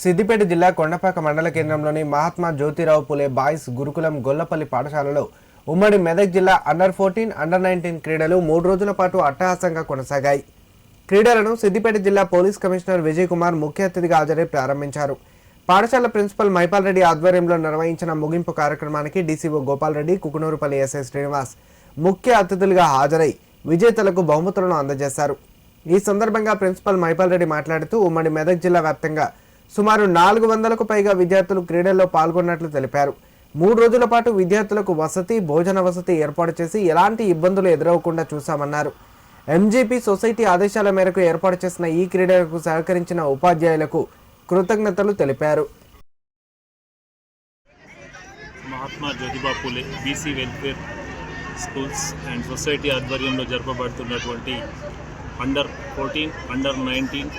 సిద్దిపేట జిల్లా కొండపాక మండల కేంద్రంలోని మహాత్మా జ్యోతిరావు పులే బాయ్స్ గురుకులం గొల్లపల్లి పాఠశాలలో ఉమ్మడి మెదక్ జిల్లా అండర్ ఫోర్టీన్ అండర్ నైన్టీన్ క్రీడలు మూడు రోజుల పాటు అట్టహాసంగా కొనసాగాయి. క్రీడలను సిద్దిపేట జిల్లా పోలీస్ కమిషనర్ విజయ్ కుమార్ ముఖ్య అతిథిగా హాజరై ప్రారంభించారు. పాఠశాల ప్రిన్సిపల్ మైపాల్ రెడ్డి ఆధ్వర్యంలో నిర్వహించిన ముగింపు కార్యక్రమానికి డీసీఓ గోపాల్ రెడ్డి కుకునూరుపల్లి ఎస్ఐ శ్రీనివాస్ ముఖ్య అతిథులుగా హాజరై విజేతలకు బహుమతులను అందజేశారు. ఈ సందర్భంగా ప్రిన్సిపల్ మైపాల్ రెడ్డి మాట్లాడుతూ ఉమ్మడి మెదక్ జిల్లా వ్యాప్తంగా సుమారు నాలుగు వందలకు పైగా విద్యార్థులు క్రీడల్లో పాల్గొన్నట్లు తెలిపారు. మూడు రోజుల పాటు విద్యార్థులకు వసతి భోజన వసతి ఏర్పాటు చేసి ఎలాంటి ఇబ్బందులు ఎదురవకుండా చూశామన్నారు. ఎంజీపీ సొసైటీ ఆదేశాల మేరకు ఏర్పాటు చేసిన ఈ క్రీడలకు సహకరించిన ఉపాధ్యాయులకు కృతజ్ఞతలు తెలిపారు. Mahatma Jyotiba Phule BC welfare schools and society ఆధ్వర్యంలో జరపబడుతున్నటువంటి అండర్ ఫోర్టీన్ అండర్ నైన్టీన్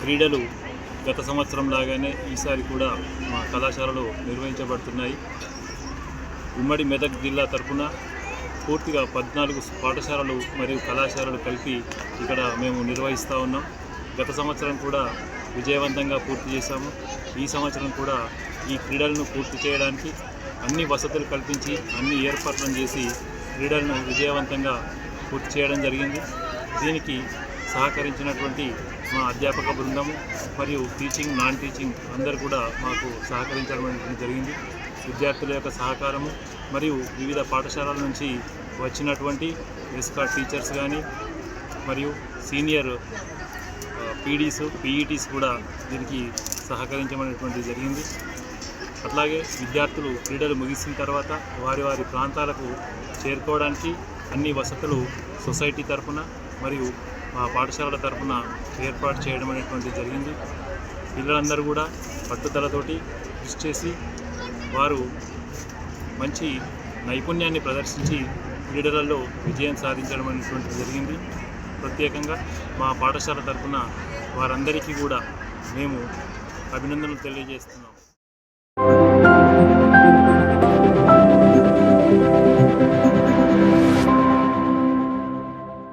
క్రీడలు గత సంవత్సరం లాగానే ఈసారి కూడా మా కళాశాలలు నిర్వహించబడుతున్నాయి. ఉమ్మడి మెదక్ జిల్లా తరఫున పూర్తిగా పద్నాలుగు పాఠశాలలు మరియు కళాశాలలు కలిపి ఇక్కడ మేము నిర్వహిస్తూ ఉన్నాం. గత సంవత్సరం కూడా విజయవంతంగా పూర్తి చేశాము. ఈ సంవత్సరం కూడా ఈ క్రీడలను పూర్తి చేయడానికి అన్ని వసతులు కల్పించి అన్ని ఏర్పాట్లను చేసి క్రీడలను విజయవంతంగా పూర్తి చేయడం జరిగింది. దీనికి సహకరించినటువంటి మా అధ్యాపక బృందము మరియు టీచింగ్ నాన్ టీచింగ్ అందరూ కూడా మాకు సహకరించడం జరిగింది. విద్యార్థుల యొక్క సహకారము మరియు వివిధ పాఠశాలల నుంచి వచ్చినటువంటి ఎస్కా టీచర్స్ కానీ మరియు సీనియర్ పీడీస్ పీఈటీస్ కూడా దీనికి సహకరించమనేటువంటి జరిగింది. అట్లాగే విద్యార్థులు క్రీడలు ముగిసిన తర్వాత వారి వారి ప్రాంతాలకు చేరుకోవడానికి అన్ని వసతులు సొసైటీ తరఫున మరియు మా పాఠశాలల తరఫున ఏర్పాటు చేయడం అనేటువంటి జరిగింది. పిల్లలందరూ కూడా పట్టుదలతోటి కృషి చేసి వారు మంచి నైపుణ్యాన్ని ప్రదర్శించి క్రీడలలో విజయం సాధించడం అనేటువంటిది జరిగింది. ప్రత్యేకంగా మా పాఠశాల తరఫున వారందరికీ కూడా మేము అభినందనలు తెలియజేస్తున్నాం